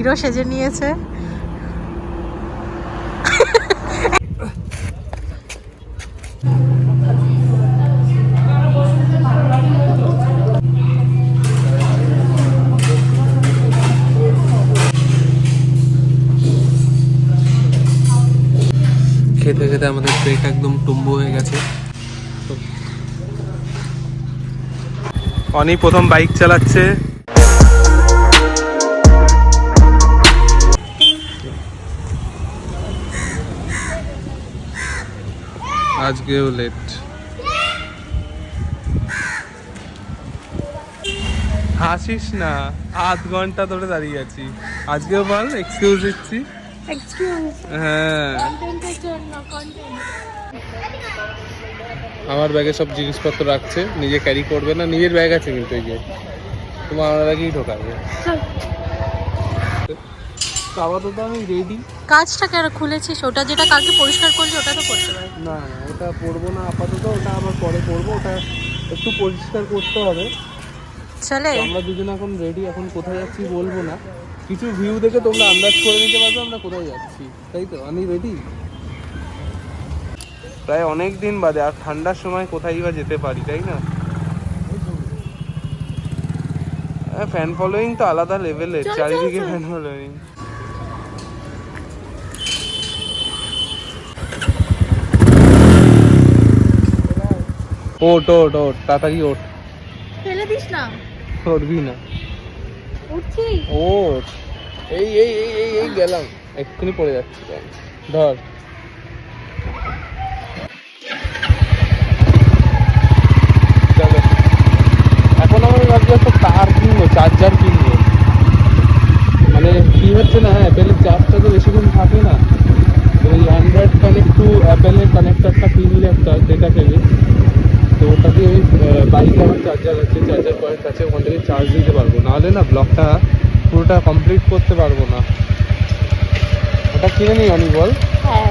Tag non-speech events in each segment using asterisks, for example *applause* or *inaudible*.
Hero সেজে নিয়েছে। খেতে খেতে আমাদের পেট একদম টুম্বু হয়ে গেছে। অনি প্রথম বাইক চালাচ্ছে। আজকেও লেট হাসিস না আধ ঘণ্টা ধরে দাঁড়িয়ে আছি। আজকেও বল এক্সকিউজ দিচ্ছি? হ্যাঁ। আমার ব্যাগে সব জিনিসপত্র রাখছে নিজে ক্যারি করবে না নিজের ব্যাগ আছে কিন্তু এই যে। তোমার আমার ব্যাগেই ঢোকাবে। তো আপাতত আমি রেডি কাজটা কেন খুলেছিস ওটা যেটা কালকে পরিষ্কার করলি ওটা তো করতে পারি না না ওটা পরবো না আপাতত ওটা আবার পরে পরবো ওটা একটু পরিষ্কার করতে হবে। চলে। আমরা দুজন এখন রেডি এখন কোথায় যাচ্ছি বলব না। কিছু ভিউ দেখে তোমরা আন্দাজ করে নিতে পারবে আমরা কোথায় যাচ্ছি তাই তো? আমি রেডি প্রায় অনেক দিন বাদে আর ঠান্ডার সময় কোথায় বা যেতে পারি তাই না? ফ্যান ফলোয়িং তো আলাদা লেভেলের চারিদিকে। ফ্যান ফলোয়িং ওট ওট ওট তাড়াতাড়ি ওট। ফেলে দিস না। উঠবি না। উঠছি। ও এই এই এই এই এই গেলাম। এক্ষুনি পড়ে যাচ্ছি ধর। চলো। এখন আমি ভাবছি একটা তার কিনবো চার্জার কিনবো। মানে কি হচ্ছে না অ্যাপেলের চার্জটা তো বেশিক্ষণ থাকে না। ওই অ্যান্ড্রয়েড কানেক্ট টু অ্যাপেলের কানেক্টারটা কিনলে একটা ডেটা কেবে তো ওটা দিয়ে ওই বাইকে আমার চার্জার আছে চার্জার পয়েন্ট আছে ওখান থেকে চার্জ দিতে পারব। নাহলে না ব্লকটা পুরোটা কমপ্লিট করতে পারব না। ওটা কিনে নিই অনি বল। হ্যাঁ।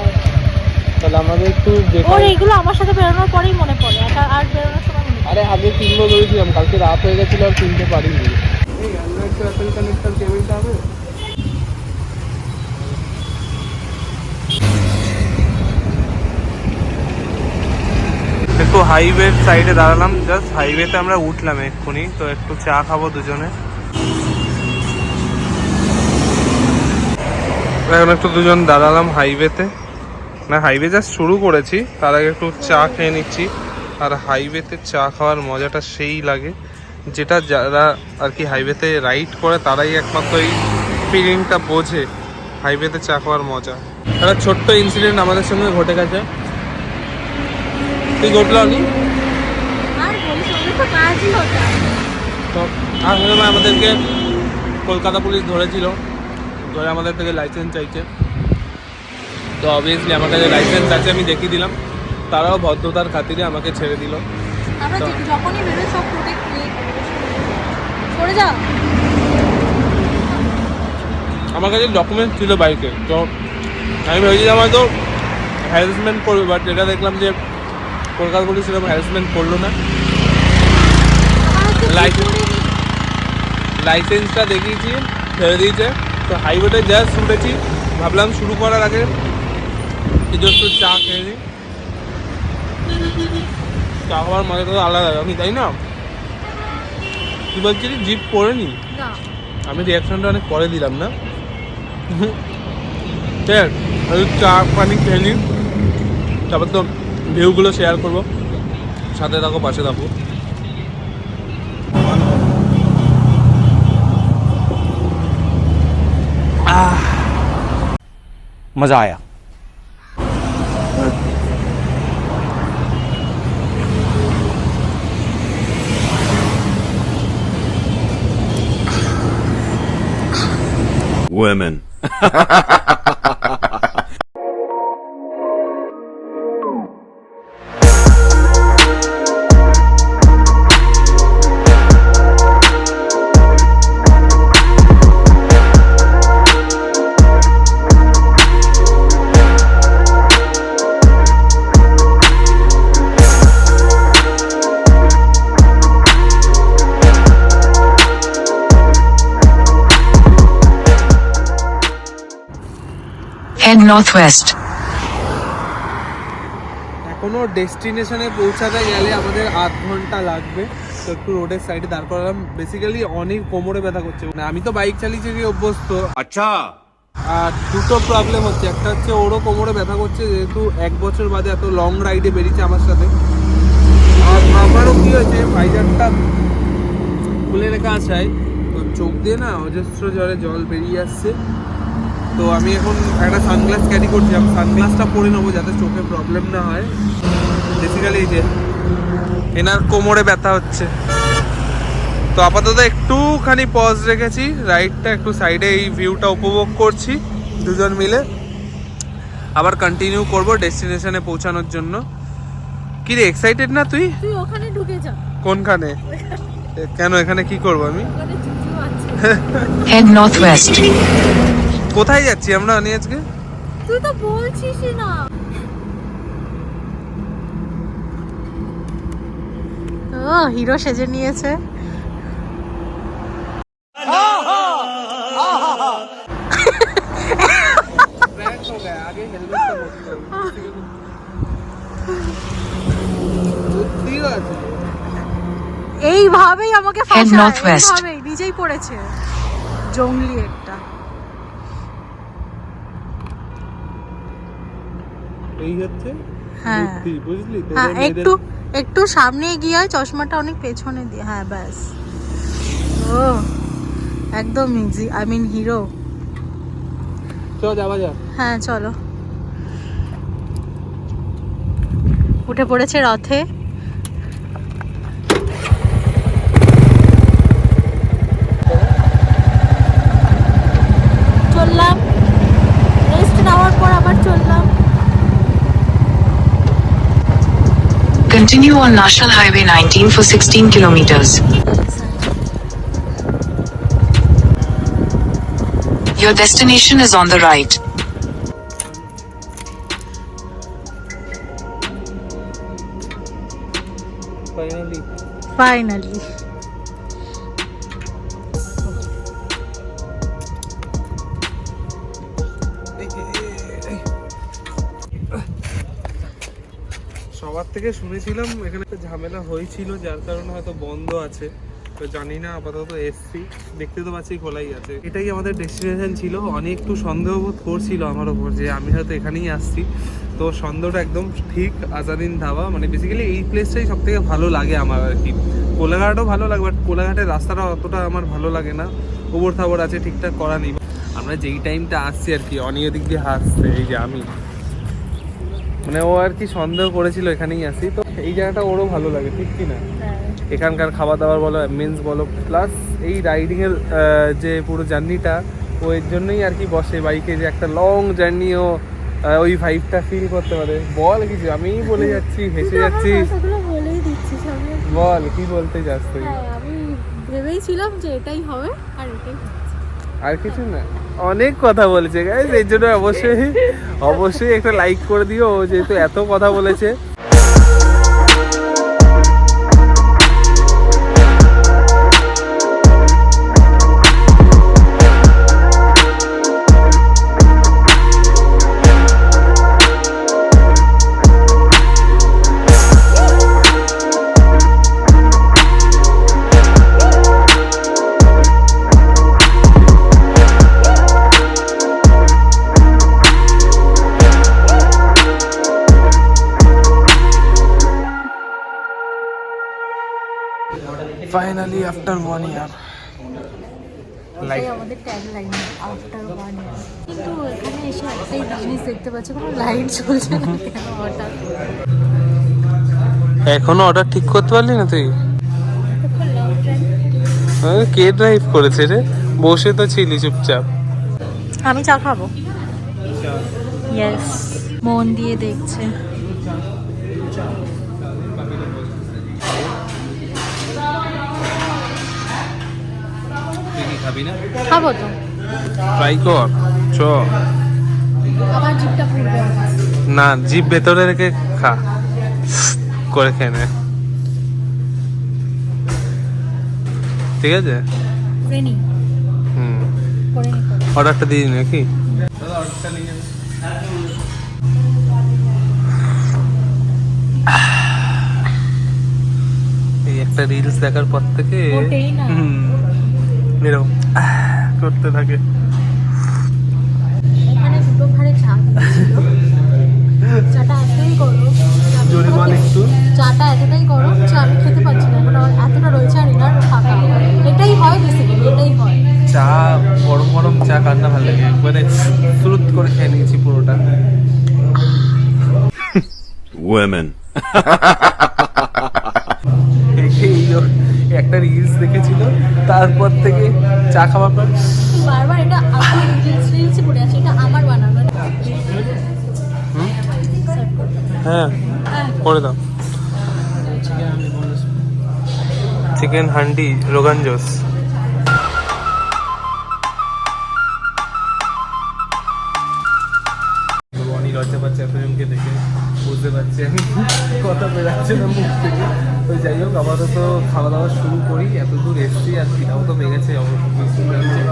তাহলে আমাদের একটু ওর এইগুলো আমার সাথে বেরোনোর পরেই মনে পড়ে আর বেরোনোর সময় মনে আরে আগে কিনবো বলেছিলাম কালকে রাত হয়ে গেছিল আর কিনতে পারিনি। এই অ্যাপেল কানেক্টার কেবিলটা হবে? একটু হাইওয়ের সাইডে দাঁড়ালাম জাস্ট হাইওয়েতে আমরা উঠলাম এক্ষুনি, তো একটু চা খাব দুজনে। এখন একটু দুজন দাঁড়ালাম হাইওয়েতে না হাইওয়ে জাস্ট শুরু করেছি, তার আগে একটু চা খেয়ে নিচ্ছি। আর হাইওয়েতে চা খাওয়ার মজাটা সেই লাগে, যেটা যারা আর কি হাইওয়েতে রাইড করে, তারাই একমাত্র এই ফিলিংটা বোঝে হাইওয়েতে চা খাওয়ার মজা। একটা ছোট্ট ইনসিডেন্ট আমাদের সঙ্গে ঘটে গেছে। তুই ঘটলো নি? আর বলিস তো আসলে আমাদেরকে কলকাতা পুলিশ ধরেছিল ধরে আমাদের থেকে লাইসেন্স চাইছে। তো অবভিয়াসলি আমার কাছে লাইসেন্স আছে আমি দেখিয়ে দিলাম। তারাও ভদ্রতার খাতিরে আমাকে ছেড়ে দিল। তো- যখনই বেরোই সব প্রোটেক্ট করে যা আমার কাছে ডকুমেন্ট ছিল বাইকে তো আমি ভেবেছিলাম হয়তো হ্যারাসমেন্ট করবে বাট এটা দেখলাম যে কলকাতা পুলিশ সেরকম হ্যারাসমেন্ট করল না। লাইসেন্সটা দেখিয়েছি ছেড়ে দিয়েছে। তো হাইওয়েতে জাস্ট উঠেছি ভাবলাম শুরু করার আগে একটু চা খেয়ে নিই। চা খাওয়ার মজা তো আলাদা আমি তাই না? তুই বলছিলি? জিপ করে নি? আমি রিয়াকশনটা অনেক পরে দিলাম না। *laughs* ঠিক চা পানি খেয়ে নিই। তারপর তো ভিউগুলো শেয়ার করব। সাথে থাকো পাশে থাকো। মজা আয়া। Women. *laughs* northwest. কোনো ডেস্টিনেশনে পৌঁছাতে গেলে আমাদের আধ ঘণ্টা লাগবে। তো একটু রোডের সাইডে দাঁড় করালাম। বেসিক্যালি অনেক কোমরে ব্যথা করছে। মানে আমি তো বাইক চালিয়েছি চালিয়ে অভ্যস্ত। আচ্ছা। আর দুটো প্রবলেম হচ্ছে। একটা হচ্ছে ওরও কোমরে ব্যথা করছে যেহেতু এক বছর বাদে এত লং রাইডে বেরিয়েছে আমার সাথে। আর আমারও কি হয়েছে ফাইজারটা খুলে রেখা আসায় তো চোখ দিয়ে না অজস্র জলে জল বেরিয়ে আসছে। তো আমি এখন একটা সানগ্লাস ক্যারি করছি আমি সানগ্লাসটা পরে নেব যাতে চোখে প্রবলেম না হয়। বেসিক্যালি এই যে এনার কোমরে ব্যথা হচ্ছে। তো আপাতত একটুখানি পজ রেখেছি রাইডটা একটু সাইডে এই ভিউটা উপভোগ করছি দুজন মিলে। আবার কন্টিনিউ করব ডেস্টিনেশনে পৌঁছানোর জন্য। কি রে এক্সাইটেড না তুই? তুই ওখানে ঢুকে যা। কোনখানে? কেন এখানে কি করব আমি? আছে। *laughs* Head northwest. কোথায় যাচ্ছি আমরা আনি আজকে তুই তো বলছিস না ও হিরো সেজে নিয়েছে। এইভাবেই আমাকে. এইভাবেই নিজেই পড়েছে জঙ্গলি একটা এই হচ্ছে হ্যাঁ। বুঝলি? হ্যাঁ একটু একটু সামনে গিয়ে চশমাটা অনেক পেছনে দিয়ে হ্যাঁ ব্যাস। ও একদম ইজি আই মিন হিরো চল যাওয়া যা হ্যাঁ চলো। উঠে পড়েছে রথে। Continue on National Highway 19 for 16 kilometers. Your destination is on the right. Finally. Finally. থেকে শুনেছিলাম এখানে একটা ঝামেলা হয়েছিল, যার কারণে হয়তো বন্ধ আছে। তো জানি না, আপাতত এসছি। দেখতে তো পাচ্ছি খোলাই আছে। এটাই আমাদের ডেস্টিনেশন ছিল। অনেক একটু সন্দেহ বোধ করছিল আমার ওপর যে আমি হয়তো এখানেই আসছি। তো সন্দেহটা একদম ঠিক, আজাদিন ধাবা। মানে বেসিক্যালি এই প্লেসটাই সব থেকে ভালো লাগে আমার আর কি। কোলাঘাটও ভালো লাগে বাট কোলাঘাটের রাস্তাটা অতটা আমার ভালো লাগে না। ওবর থাবর আছে, ঠিকঠাক করা নেই। আমরা যেই টাইমটা আসছি আর কি অনিয় দিক দিয়ে হাসছে এই যে আমি। মানে ও আর কি সন্দেহ করেছিল এখানেই আসি। তো এই জায়গাটা ওরও ভালো লাগে ঠিক কি না? এখানকার খাবার দাবার বলো মিন্স বলো প্লাস এই রাইডিংয়ের যে পুরো জার্নিটা ও এর জন্যই আর কি বসে বাইকে যে একটা লং জার্নি ও ওই ভাইবটা ফিল করতে পারে। বল কিছু আমি বলে যাচ্ছি হেসে যাচ্ছি বল কি বলতে চাস তুই? হ্যাঁ আমি যে এটাই হবে আর এটাই। আর কিছু না। অনেক কথা বলেছে গাইজ এর জন্য অবশ্যই অবশ্যই একটা লাইক করে দিও যেহেতু এত কথা বলেছে। ফাইনালি আফটার ওয়ান ইয়ার এটাই আমাদের ট্যাগ আফটার ওয়ান ইয়ার কিন্তু এখানে এসে একটাই জিনিস দেখতে পাচ্ছি কোনো লাইট জ্বলছে না কেন হঠাৎ? এখনও অর্ডার ঠিক করতে পারলি না তুই? কে ড্রাইভ করেছে রে? বসে তো ছিলি চুপচাপ। আমি চা খাব? ইয়েস মন দিয়ে দেখছে। খাবি না? খাব তো। ট্রাই কর চ। আবার জিপটা পুড়বে না জিভ ভেতরে রেখে খা। করে খেয়ে নে। ঠিক আছে? হুম। অর্ডারটা দিয়ে দিন নাকি? এই একটা রিলস দেখার পর থেকে হুম, এরকম করতে থাকে। এখানে চা চাটা এতটাই গরম জোরে বল একটু। চাটা এতটাই গরম যে আমি খেতে পারছি না। এখন আমার এতটা রয়েছে আর এনার ফাঁকা। এটাই হয় বেসিক্যালি এটাই হয়। চা গরম গরম চা কার ভালো লাগে। একবারে সুরুত করে খেয়ে নিয়েছি পুরোটা। Women. *laughs* তারপর থেকে চা খাওয়ার পর বারবার এটা পড়ে আছে এটা আমার বানানো। হ্যাঁ করে দাও। চিকেন হান্ডি রোগান জোস। অনেক লজ্জা পাচ্ছে এতজনকে দেখে। বুঝতে পারছি আমি। কথা বেরাচ্ছে না মুখ থেকে। তো যাই হোক, আপাতত খাওয়া দাওয়া শুরু করি। এত দূর এসছি আর খিদাও তো গেছে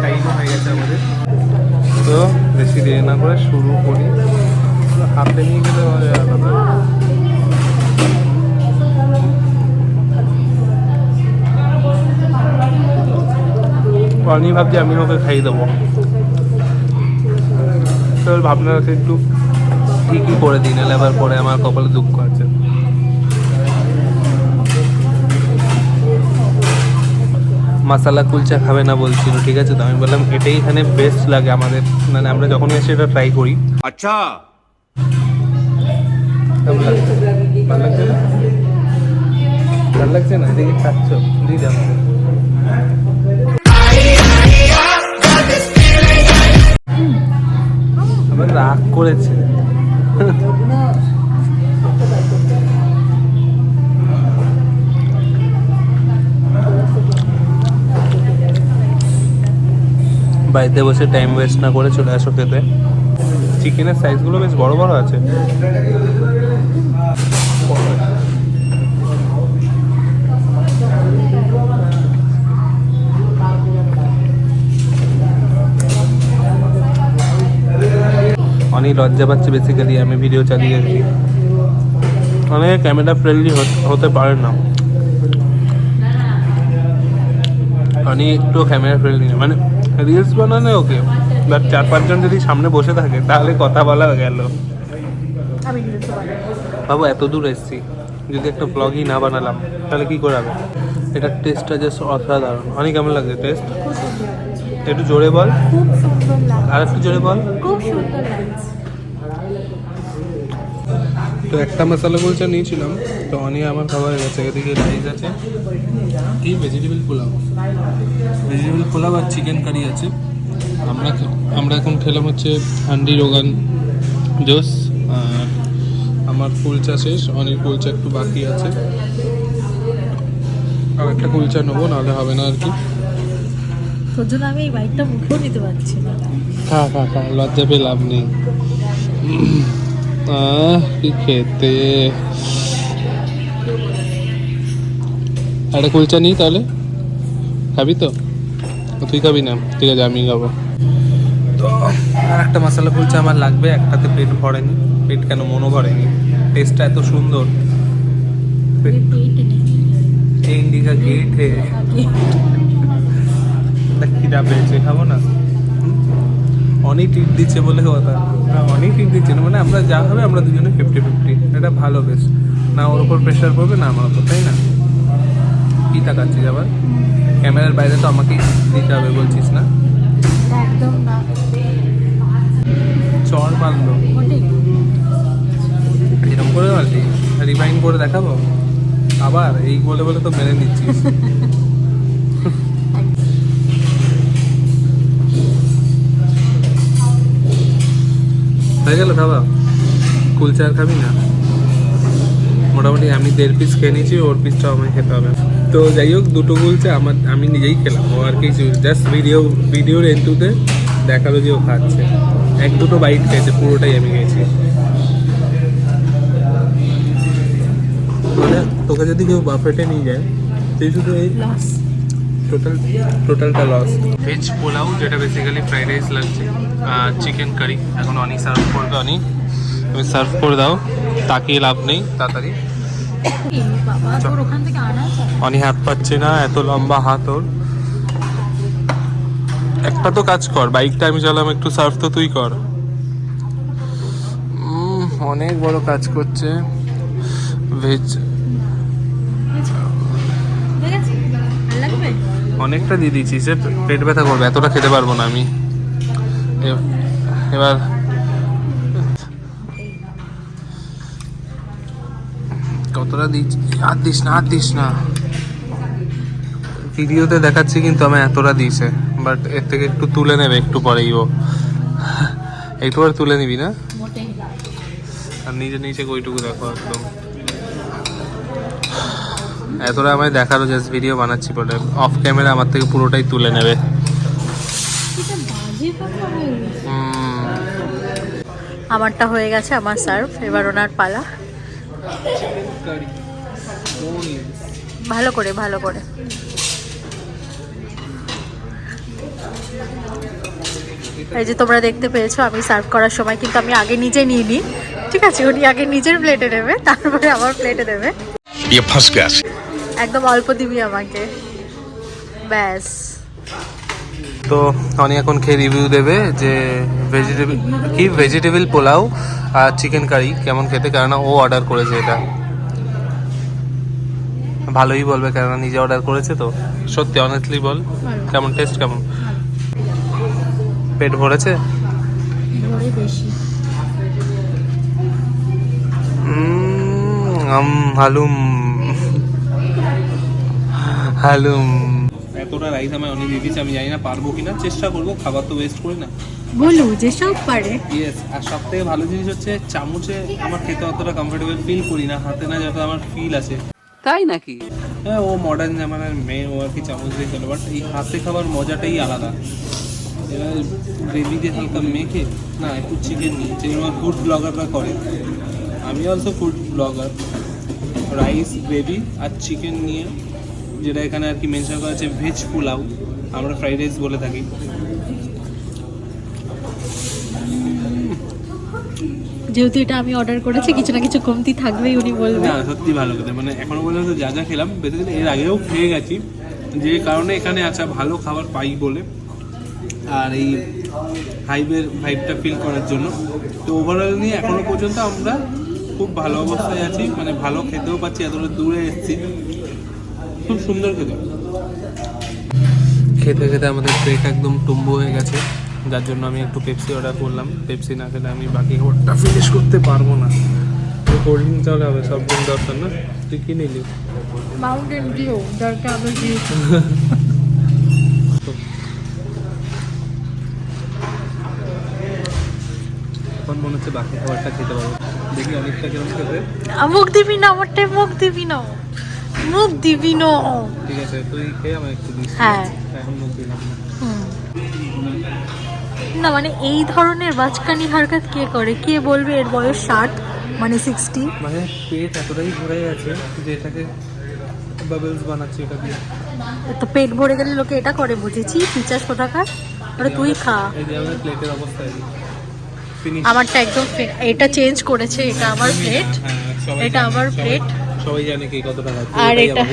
টাইমও হয়ে গেছে আমাদের। তো বেশি দেরি না করে শুরু করি। হাতে নিয়ে গেলে আলাদা আমি ভাবছি, আমি ওকে খাইয়ে দেবো। তো ভাবনা রাখে একটু কী করে দিন এলেবার পরে আমার কপালে দুঃখ আছে। মাসালা কুলচা খাবে না বলছিল ঠিক আছে তো? আমি বললাম এটাই এখানে বেস্ট লাগে আমাদের। মানে আমরা যখন এসে এটা ট্রাই করি। আচ্ছা। ভালো লাগছে না? ভালো লাগছে না? দেখি খাচ্ছ যাব রাগ করেছে। বাড়িতে বসে টাইম ওয়েস্ট না করে চলে আসো খেতে। চিকেনের সাইজগুলো বেশ বড় বড় আছে। অনেক লজ্জা পাচ্ছে বেসিক্যালি আমি ভিডিও চালিয়ে যাচ্ছি অনেকে ক্যামেরা ফ্রেন্ডলি হতে পারে না। আমি একটু ক্যামেরা ফ্রেন্ডলি না। মানে রিলস বানানো ওকে বাট চার পাঁচজন যদি সামনে বসে থাকে তাহলে কথা বলা গেল। বাবু এত দূর এসেছি। যদি একটা ব্লগই না বানালাম তাহলে কী করে হবে? এটার টেস্টটা জাস্ট অসাধারণ। অনেক কেমন লাগছে টেস্ট। একটু জোরে বল। আর একটু জোরে বল। খুব সুন্দর লাগছে। তো একটা মশলা কুলচা নিয়েছিলাম তো অনেক আমার খাবার হয়ে গেছে এদিকে রাইস আছে। এই ভেজিটেবল পোলাও। ভেজিটেবল পোলাও আর চিকেন কারি আছে। আমরা আমরা এখন খেলাম হচ্ছে হান্ডি রোগান জোস আর আমার কুলচা শেষ অনেক কুলচা একটু বাকি আছে। আর একটা কুলচা নেব নাহলে হবে না আর কি। তোর জন্য আমি এই বাইকটা মুখেও নিতে পারছি না। খা খা খা লজ্জা পেয়ে লাভ নেই। আহ কি খেতে? একটা কুলচা নিই তাহলে? খাবি তো? তুই খাবি না ঠিক আছে আমি খাব। তো আর একটা মশলা কুলচা আমার লাগবে একটাতে পেট ভরেনি। পেট কেন মনও ভরেনি? টেস্টটা এত সুন্দর। ইন্ডিকা গেট হে দেখ খিদা পেয়েছে খাব না? অনেক টিপ দিচ্ছে বলে কথা। হ্যাঁ, অনেক টিপ দিচ্ছে না। মানে আমরা যা হবে আমরা দুজনে ফিফটি ফিফটি এটা ভালো বেশ। না ওর উপর প্রেশার পড়বে না আমার উপর তাই না? কী তাকাচ্ছিস আবার? ক্যামেরার বাইরে তো আমাকেই দিতে হবে বলছিস না? না। চর ওটাই। এরকম করে মারলি রিমাইন্ড করে দেখাবো? আবার এই বলে বলে তো মেরে নিচ্ছিস। *laughs* হয়ে গেল খাওয়া কুলচা আর খাবি না? মোটামুটি আমি দেড় পিস খেয়ে নিয়েছি ওর পিসটাও আমায় খেতে হবে। তো যাই হোক দুটো কুলচা আমার আমি নিজেই খেলাম। ও আর কিছু জাস্ট ভিডিও ভিডিওর এন্টুতে দেখাল যে ও খাচ্ছে। এক দুটো বাইট খেয়েছে পুরোটাই আমি খেয়েছি। মানে তোকে যদি কেউ বাফেটে নিয়ে যায় তুই শুধু এই টোটাল টোটালটা লস ভেজ পোলাও যেটা বেসিক্যালি ফ্রাইড রাইস লাগছে। চিকেন কারি এখন অনি সার্ভ করবে অনেক তুমি সার্ভ করে দাও। তাকিয়ে লাভ নেই তাড়াতাড়ি। এই বাবা তোর ওখান থেকে আনা যায় অনি হাত পাচ্ছে না এত লম্বা হাত ওর। একটা তো কাজ কর বাইকটা আমি চালাম একটু সার্ভ তো তুই কর। অনেক বড় কাজ করছে। ভেজ অনেকটা দিয়ে দিয়েছি সে পেট ব্যথা করবে এতটা খেতে পারব না আমি। এবার কতটা দিচ্ছি? আর দিস না, আর দিস না। ভিডিওতে দেখাচ্ছি কিন্তু আমি এতটা দিয়েছে বাট এর থেকে একটু তুলে নেবে একটু পরেই ও। একটু পরে তুলে নিবি না? আর নিজে নিচে ওইটুকু দেখো একদম। এতটা আমায় দেখারও জাস্ট ভিডিও বানাচ্ছি বলে অফ ক্যামেরা আমার থেকে পুরোটাই তুলে নেবে এটা বাজে কথা হয়ে গেছে। হুম, আমারটা হয়ে গেছে আমার সার্ভ এবার ওনার পালা। ভালো করে ভালো করে। এই যে তোমরা দেখতে পেয়েছ আমি সার্ভ করার সময় কিন্তু আমি আগে নিজে নিয়ে নিই ঠিক আছে উনি আগে নিজের প্লেটে নেবে তারপরে আমার প্লেটে দেবে। একদম অল্প দিবি আমাকে। ব্যাস। তো অনি এখন খেয়ে রিভিউ দেবে যে ভেজিটেবল কি? ভেজিটেবল পোলাও আর চিকেন কারি কেমন খেতে? কেননা ও অর্ডার করেছে এটা। ভালোই বলবে, কেননা নিজে অর্ডার করেছে তো। সত্যি অনেস্টলি বল। কেমন টেস্ট কেমন? পেট ভরেছে? হালুম। হালুম। এতটা রাইস আমি অনেক দিয়ে দিয়েছি আমি জানি না পারব কিনা চেষ্টা করব খাবার তো ওয়েস্ট করি না। বলু যেসব পারে। ইয়েস আর সব থেকে ভালো জিনিস হচ্ছে চামচে আমার খেতে অতটা কমফোর্টেবল ফিল করি না হাতে না যত আমার ফিল আছে তাই নাকি? হ্যাঁ ও মডার্ন জামানার মেয়ে ও আর কি চামচ দিয়ে খেলো বাট এই হাতে খাবার মজাটাই আলাদা। এবার গ্রেভি দিয়ে হালকা মেখে না একটু চিকেন নিয়ে যেগুলো ফুড ব্লগাররা করে। আমি also food blogger rice gravy আর চিকেন নিয়ে যেটা এখানে আর কি মেনশন করা আছে ভেজ পোলাও আমরা ফ্রাইড রাইস বলে থাকি। যেহেতু এটা আমি অর্ডার করেছি কিছু না কিছু কমতি থাকবেই উনি বলবে। না সত্যি ভালো খেতে। মানে এখনও পর্যন্ত যা যা খেলাম বেসিক্যালি এর আগেও খেয়ে গেছি। যে কারণে এখানে আসা ভালো খাবার পাই বলে। আর এই হাইওয়ের ভাইবটা ফিল করার জন্য। তো ওভারঅল নিয়ে এখনও পর্যন্ত আমরা খুব ভালো অবস্থায় আছি। মানে ভালো খেতেও পাচ্ছি এতটা দূরে এসেছি। খুব সুন্দর খেতে। খেতে খেতে আমাদের পেট একদম টুম্বু হয়ে গেছে। যার জন্য আমি একটু পেপসি অর্ডার করলাম। পেপসি না খেলে আমি বাকি খাবারটা ফিনিশ করতে পারব না। কোল্ড ড্রিঙ্ক চাইলে হবে সব দিন দরকার না। তুই কি নিলি? মাউন্টেন ডিউ দরকার এখন মনে হচ্ছে বাকি খাবারটা খেতে পারব। দেখি অনেকটা কেমন খেতে। মুখ দিবি না আমারটাই মুখ দিবি না। মুখ দিবি না। ঠিক আছে তুই খেয়ে আমার একটু দিস। হ্যাঁ। এখন মুখ দিলাম না। মানে এই ধরনের বাচকানি হারকাত কে করে? কে বলবে এর বয়স ষাট? মানে সিক্সটি মানে পেট এতটাই ভরে গেছে যে এটাকে বাবলস বানাচ্ছি এটা দিয়ে। তো পেট ভরে গেলে লোকে এটা করে বুঝেছি। ফিচার্স কোথাকার? ওটা তুই খা। এই যে আমাদের প্লেটের অবস্থা আমারটা একদম এটা চেঞ্জ করেছে। এটা আমার প্লেট এটা আমার plate। সবাই জানে কি কতটা খাচ্ছে আর এটা-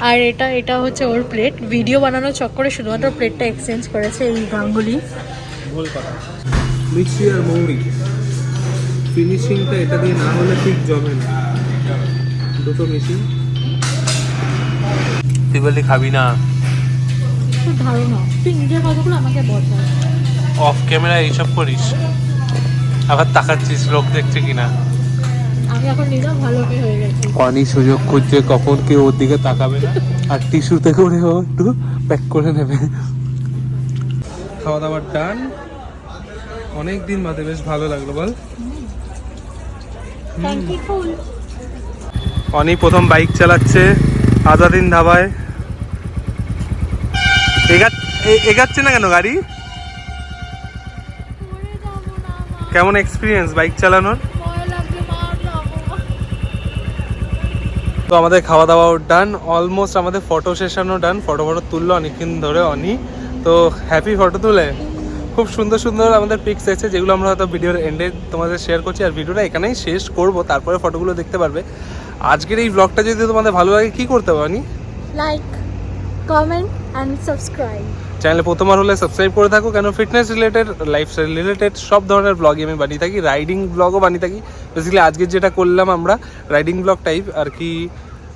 আর এটা এটা হচ্ছে ওর প্লেট ভিডিও বানানোর চক্করে শুধুমাত্র প্লেটটা এক্সচেঞ্জ করেছে এই গাঙ্গুলি। ভুল কথা। মিক্সি আর মৌরি। ফিনিশিংটা এটা দিয়ে না হলে ঠিক জমে না। দুটো মেশিন তুই বললি খাবি না। ধারণা। তুই নিজের কথাগুলো আমাকে অফ ক্যামেরা এইসব করিস? আবার তাকাচ্ছিস লোক দেখছে কিনা? অনি সুযোগ খুঁজছে কখন কেউ ওর দিকে তাকাবে না। আর টিস্যুতে করে ও একটু প্যাক করে নেবে। খাওয়া দাওয়ার ডান অনেক দিন বাদে বেশ ভালো লাগল বল। অনি প্রথম বাইক চালাচ্ছে আজাদিন ধাবায়। এগা- এগাচ্ছে না কেন গাড়ি? কেমন এক্সপিরিয়েন্স বাইক চালানোর? তো আমাদের খাওয়া দাওয়াও ডান অলমোস্ট আমাদের ফটো সেশনও ডান ফটো ফটো তুললো অনেকক্ষণ ধরে অনি। তো হ্যাপি ফটো তুলে। খুব সুন্দর সুন্দর আমাদের পিকস এসেছে, যেগুলো আমরা হয়তো ভিডিওর এন্ডে তোমাদের শেয়ার করছি, আর ভিডিওটা এখানেই শেষ করব, তারপরে ফটোগুলো দেখতে পারবে। আজকের এই ব্লগটা যদি তোমাদের ভালো লাগে, কি করতে হবে অনি? লাইক কমেন্ট অ্যান্ড সাবস্ক্রাইব চ্যানেলে প্রথমবার হলে সাবস্ক্রাইব করে থাকো কেন ফিটনেস রিলেটেড লাইফস্টাইল রিলেটেড সব ধরনের ব্লগই আমি বানিয়ে থাকি রাইডিং ব্লগও বানিয়ে থাকি। বেসিক্যালি আজকে যেটা করলাম আমরা রাইডিং ব্লগ টাইপ আর কি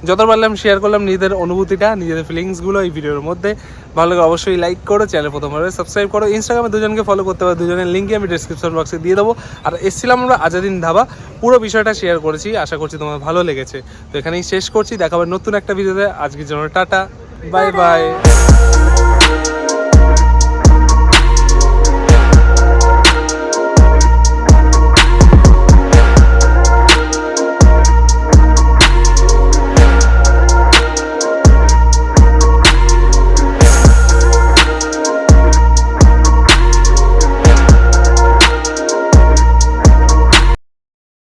যত পারলাম শেয়ার করলাম নিজেদের অনুভূতিটা, নিজেদের ফিলিংসগুলো এই ভিডিওর মধ্যে। ভালো লাগে অবশ্যই লাইক করো, চ্যানেল প্রথমবার সাবস্ক্রাইব করো। ইনস্টাগ্রামে দুজনকে ফলো করতে পারো, দুজনের লিঙ্কই আমি ডিসক্রিপশন বক্সে দিয়ে দেবো। আর এসেছিলাম আমরা আজাদিন ধাবা, পুরো বিষয়টা শেয়ার করেছি, আশা করছি তোমার ভালো লেগেছে। তো এখানেই শেষ করছি, দেখাবার নতুন একটা ভিডিওতে আজকের জন্য টাটা বাই বাই